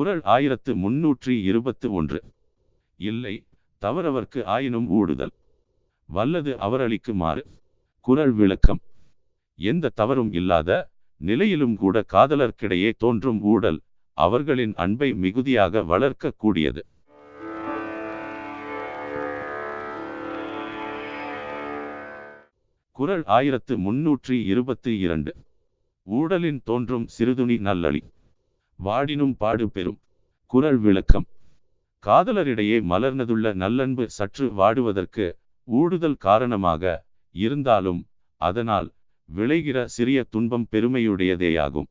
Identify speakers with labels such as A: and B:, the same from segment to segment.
A: குரல் ஆயிரத்து முன்னூற்றி இருபத்து ஒன்று. இல்லை தவறவர்க்கு ஆயினும் ஊடுதல். வல்லது அவரளிக்குமாறு குரல் விளக்கம். எந்த தவறும் இல்லாத நிலையிலும் கூட காதலர்க்கிடையே தோன்றும் ஊடல் அவர்களின் அன்பை மிகுதியாக வளர்க்கக்கூடியது. குறள் ஆயிரத்து முன்னூற்றி இருபத்தி இரண்டு. ஊடலின் தோன்றும் சிறுதுணி நல்லளி வாடினும் பாடு பெறும். குரல் விளக்கம். காதலரிடையே மலர்ந்ததுள்ள நல்லன்பு சற்று வாடுவதற்கு ஊடுதல் காரணமாக இருந்தாலும் அதனால் விளைகிற சிறிய துன்பம் பெருமையுடையதேயாகும்.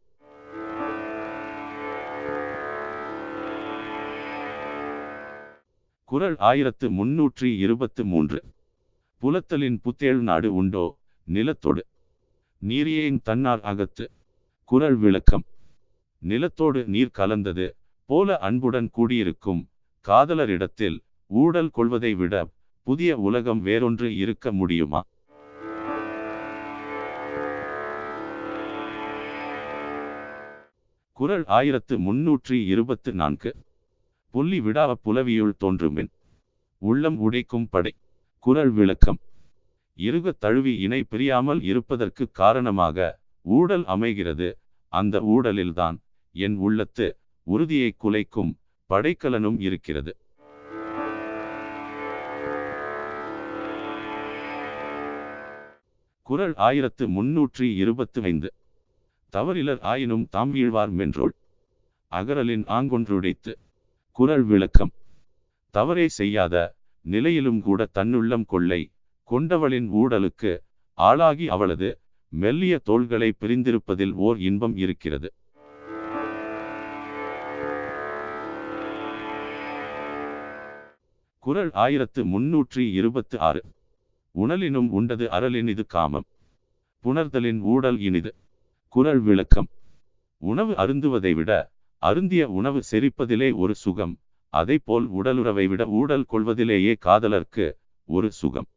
A: குறள் ஆயிரத்து முன்னூற்றி இருபத்து மூன்று. புலத்தலின் புத்தேழ் நாடு உண்டோ? நிலத்தோடு. நீரியேன் தன்னார் அகத்து. குறள் விளக்கம். நிலத்தோடு நீர் கலந்தது போல அன்புடன் கூடியிருக்கும் காதலரிடத்தில் ஊடல் கொள்வதை விட புதிய உலகம் வேறொன்று இருக்க முடியுமா? குறள் ஆயிரத்து முன்னூற்றி இருபத்து நான்கு. புள்ளி விடாவ புலவியுள் தோன்றுமின். உள்ளம் உடைக்கும் படை. குரல் விளக்கம். இருக தழுவி இணை பிரியாமல் இருப்பதற்கு காரணமாக ஊடல் அமைகிறது. அந்த ஊடலில்தான் என் உள்ளத்து உறுதியை குலைக்கும் படைக்கலனும் இருக்கிறது. குறள் ஆயிரத்து முன்னூற்றி இருபத்து ஐந்து தவறிலர் ஆயினும் தாம் வீழ்வார் மென்றோள். அகரலின் ஆங்கொன்றுடைத்து குறள் விளக்கம். தவறே செய்யாத நிலையிலும் கூட தன்னுள்ளம் கொள்ளை கொண்டவளின் ஊடலுக்கு ஆளாகி அவளது மெல்லிய தோள்களை பிரிந்திருப்பதில் ஓர் இன்பம் இருக்கிறது. குறள் ஆயிரத்து முன்னூற்றி இருபத்து ஆறு உணலினும் உண்டது அறலினிது காமம். புணர்தலின் ஊடல் இனிது. குறள் விளக்கம். உணவு அருந்துவதை விட அருந்திய உணவு செரிப்பதிலே ஒரு சுகம். அதைப்போல் உடலுறவை விட ஊடல் கொள்வதிலேயே காதலர்க்கு ஒரு சுகம்.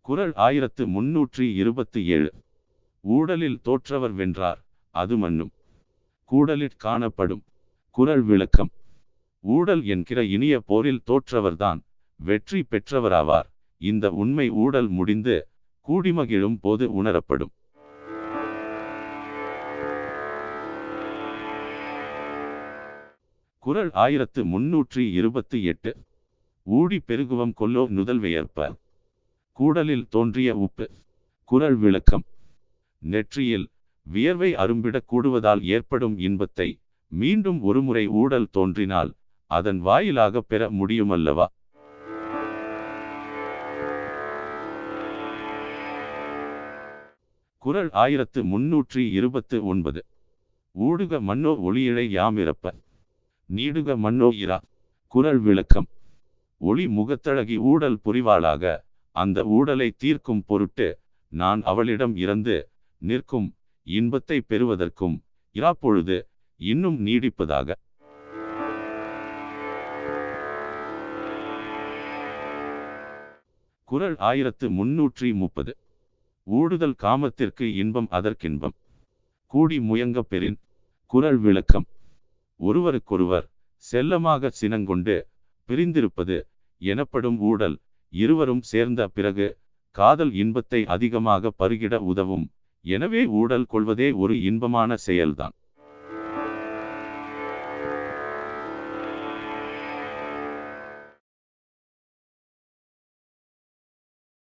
A: குரல் ஆயிரத்து முன்னூற்றி இருபத்தி ஏழு. ஊடலில் தோற்றவர் வென்றார் அது மன்னும். கூடலிற் காணப்படும். குரல் விளக்கம். ஊடல் என்கிற இனிய போரில் தோற்றவர்தான். வெற்றி பெற்றவராவார். இந்த உண்மை ஊடல் முடிந்து கூடிமகிழும் போது உணரப்படும். குரல் ஆயிரத்து முன்னூற்றி இருபத்தி எட்டு. ஊடி பெருகுவம் கொல்லோ நுதல்வையற்ப கூடலில் தோன்றிய உப்பு. குரல் விளக்கம். நெற்றியில் வியர்வை அரும்பிடக் கூடுவதால் ஏற்படும் இன்பத்தை மீண்டும் ஒருமுறை ஊடல் தோன்றினால் அதன் வாயிலாக பெற முடியுமல்லவா? குறள் ஆயிரத்து முன்னூற்றி இருபத்து ஒன்பது. ஊடுக மன்னோ ஒளியிழை யாமிரப்ப நீடுக மன்னோ இரா. குரல் விளக்கம். ஒளி முகத்தழகி ஊடல் புரிவாளாக. அந்த ஊடலை தீர்க்கும் பொருட்டு நான் அவளிடம் இறந்து நிற்கும் இன்பத்தை பெறுவதற்கும் இராப்பொழுது இன்னும் நீடிப்பதாக. குறள் ஆயிரத்து முன்னூற்றி முப்பது. ஊடுதல் காமத்திற்கு இன்பம் அதற்கின்பம். கூடி முயங்க பெறின் குரல் விளக்கம். ஒருவருக்கொருவர் செல்லமாக சினங்கொண்டு பிரிந்திருப்பது எனப்படும் ஊடல். இருவரும் சேர்ந்த பிறகு காதல் இன்பத்தை அதிகமாக பருகிட உதவும் எனவே ஊடல் கொள்வதே ஒரு இன்பமான செயல்தான்.